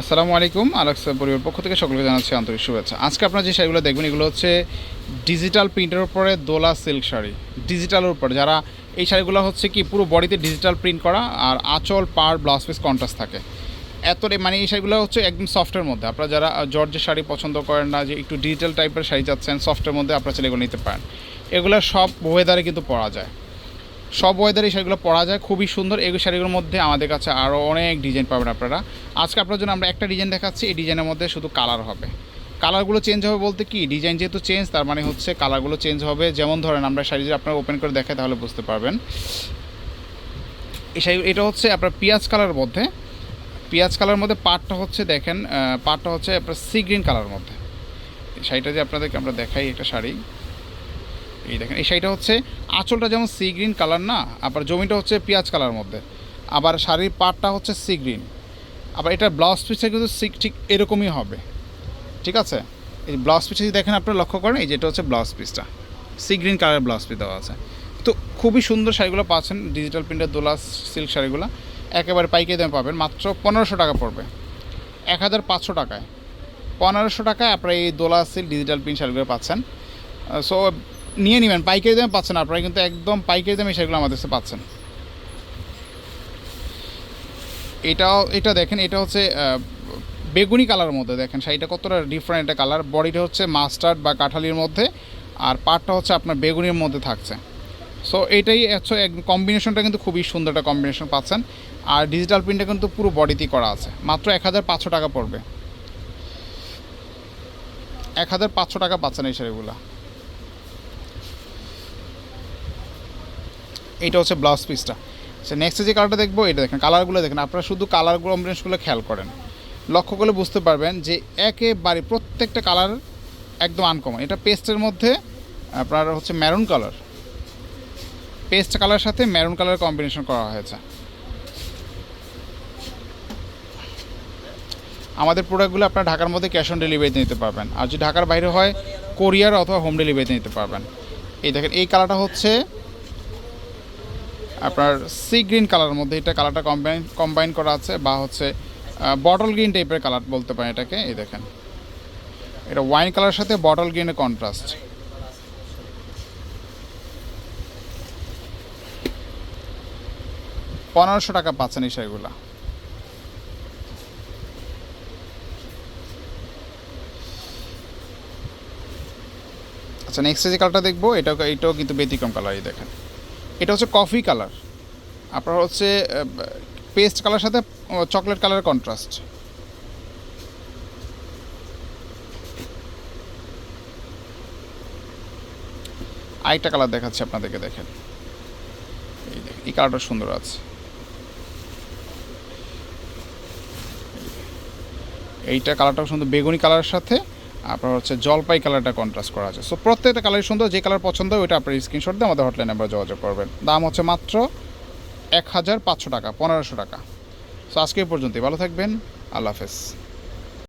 আসসালামু আলাইকুম, আলাক্সা পরিবার পক্ষ থেকে সকলকে জানাচ্ছি আন্তরিক শুভেচ্ছা। আজকে আপনারা যে শাড়িগুলো দেখবেন, এগুলো হচ্ছে ডিজিটাল প্রিন্টের উপরে দোলা সিল্ক শাড়ি। ডিজিটালের উপরে, যারা এই শাড়িগুলো হচ্ছে কি পুরো বডিতে ডিজিটাল প্রিন্ট করা আর আঁচল পার ব্লাউজ পিস, কন্ট্রাস্ট থাকে। এতটাই মানে এই শাড়িগুলো হচ্ছে একদম সফটের মধ্যে। আপনারা যারা জর্জের শাড়ি পছন্দ করেন না, যে একটু ডিজিটাল টাইপের শাড়ি চাচ্ছেন, সফটের মধ্যে আপনারা চাইলে এগুলো নিতে পারেন। এগুলো সব ওয়েদারে কিন্তু পরা যায়। সব ওয়েদারে এই শাড়িগুলো পরা যায়। খুবই সুন্দর। এই শাড়িগুলোর মধ্যে আমাদের কাছে আরও অনেক ডিজাইন পাবেন আপনারা। আজকে আপনার জন্য আমরা একটা ডিজাইন দেখাচ্ছি। এই ডিজাইনের মধ্যে শুধু কালার হবে। কালারগুলো চেঞ্জ হবে বলতে কি? ডিজাইন যেহেতু চেঞ্জ তার মানে হচ্ছে কালারগুলো চেঞ্জ হবে। যেমন ধরেন, আমরা শাড়ি যদি আপনারা ওপেন করে দেখাই, তাহলে বুঝতে পারবেন। এই শাড়ি এটা হচ্ছে আপনার পিঁয়াজ কালারের মধ্যে। পিঁয়াজ কালারের মধ্যে পাটটা হচ্ছে দেখেন পাটটা হচ্ছে আপনার সি গ্রিন কালারের মধ্যে। শাড়িটা যে আপনাদেরকে আমরা দেখাই, একটা শাড়ি। এই দেখেন, এই শাড়িটা হচ্ছে আঁচলটা যেমন সি গ্রিন কালার না, আবার জমিটা হচ্ছে পেঁয়াজ কালার মধ্যে। আবার শাড়ির পাটটা হচ্ছে সি গ্রিন আবার এটা ব্লাউজ পিসটা কিন্তু ঠিক এরকমই হবে। ঠিক আছে? এই ব্লাউজ পিসটা যদি দেখেন আপনারা লক্ষ্য করেন, এই যেটা হচ্ছে ব্লাউজ পিসটা সি গ্রিন কালারের ব্লাউজ পিস দেওয়া আছে। তো খুবই সুন্দর শাড়িগুলো পাচ্ছেন ডিজিটাল প্রিন্টের দোলা সিল্ক শাড়িগুলো। একেবারে পাইকারি দামে পাবেন, মাত্র পনেরোশো টাকা পড়বে। এক হাজার পাঁচশো টাকায়। পনেরোশো টাকায় আপনারা এই দোলা সিল্ক ডিজিটাল প্রিন্ট শাড়িগুলো পাচ্ছেন। সো নিয়ে নেবেন, পাইকারি দামে পাচ্ছেন, আপনারা কিন্তু একদম পাইকারি দামে সেগুলো আমাদের কাছে পাচ্ছেন। এটাও, এটা দেখেন, এটা হচ্ছে বেগুনি কালারের মধ্যে দেখেন, শাড়িটা কতটা ডিফারেন্ট একটা কালার বডিটা হচ্ছে মাস্টার্ড বা কাঁঠালির মধ্যে, আর পাটটা হচ্ছে আপনার বেগুনির মধ্যে থাকছে। সো এটাই হচ্ছে কম্বিনেশনটা কিন্তু খুবই সুন্দর একটা কম্বিনেশন পাচ্ছেন। আর ডিজিটাল প্রিন্টটা কিন্তু পুরো বডিতেই করা আছে। মাত্র এক হাজার পাঁচশো টাকা পড়বে। এক হাজার পাঁচশো টাকা পাচ্ছেন এই শাড়িগুলো। এইটা হচ্ছে ব্লাউজ পিসটা সে নেক্সট যে কালারটা দেখব, এটা দেখেন কালারগুলো দেখেন। আপনারা শুধু কালার কম্বিনেশনগুলো খেয়াল করেন। লক্ষ্য করলে বুঝতে পারবেন যে একেবারে প্রত্যেকটা কালার একদম আনকমন এটা পেস্টের মধ্যে আপনার হচ্ছে ম্যারুন কালার পেস্ট কালারের সাথে ম্যারুন কালার কম্বিনেশন করা হয়েছে। আমাদের প্রোডাক্টগুলো আপনার ঢাকার মধ্যে ক্যাশ অন ডেলিভারিতে নিতে পারবেন। আর যদি ঢাকার বাইরে হয় কোরিয়ার অথবা হোম ডেলিভারিতে নিতে পারবেন। এই দেখেন, এই কালারটা হচ্ছে আপনার সি গ্রিন কালারের মধ্যে এটা কালারটা কম্বাইন কম্বাইন করা আছে বা হচ্ছে বটল গ্রিন টাইপের কালার বলতে পারেন এটাকে, এই দেখেন। এটা ওয়াইন কালারের সাথে বটল গ্রিনের কন্ট্রাস্ট পনেরোশো টাকা পাচ্ছেন এই আচ্ছা নেক্সট যে কালারটা দেখব, এটাও এটাও কিন্তু ব্যতিক্রম কালারই দেখেন। এটা হচ্ছে কফি কালার আপনার হচ্ছে পেস্ট কালার সাথে চকলেট কালারের কন্ট্রাস্ট আরেকটা কালার দেখাচ্ছি আপনাদেরকে, দেখেন। এই এই কালারটা সুন্দর আছে। এইটা কালারটাও সুন্দর, বেগুনি কালারের সাথে আপনার হচ্ছে জলপাই কালারটা কন্ট্রাস্ট করা আছে। সো প্রত্যেকটা কালারই সুন্দর, যে কালার পছন্দ হয়, ওইটা আপনার স্ক্রিনশট দিয়ে আমাদের হটলাইন নাম্বার যোগাযোগ করবেন। দাম হচ্ছে মাত্র এক হাজার পাঁচশো টাকা, পনেরোশো টাকা। সো আজকে পর্যন্তই। ভালো থাকবেন। আল্লাহ হাফেজ।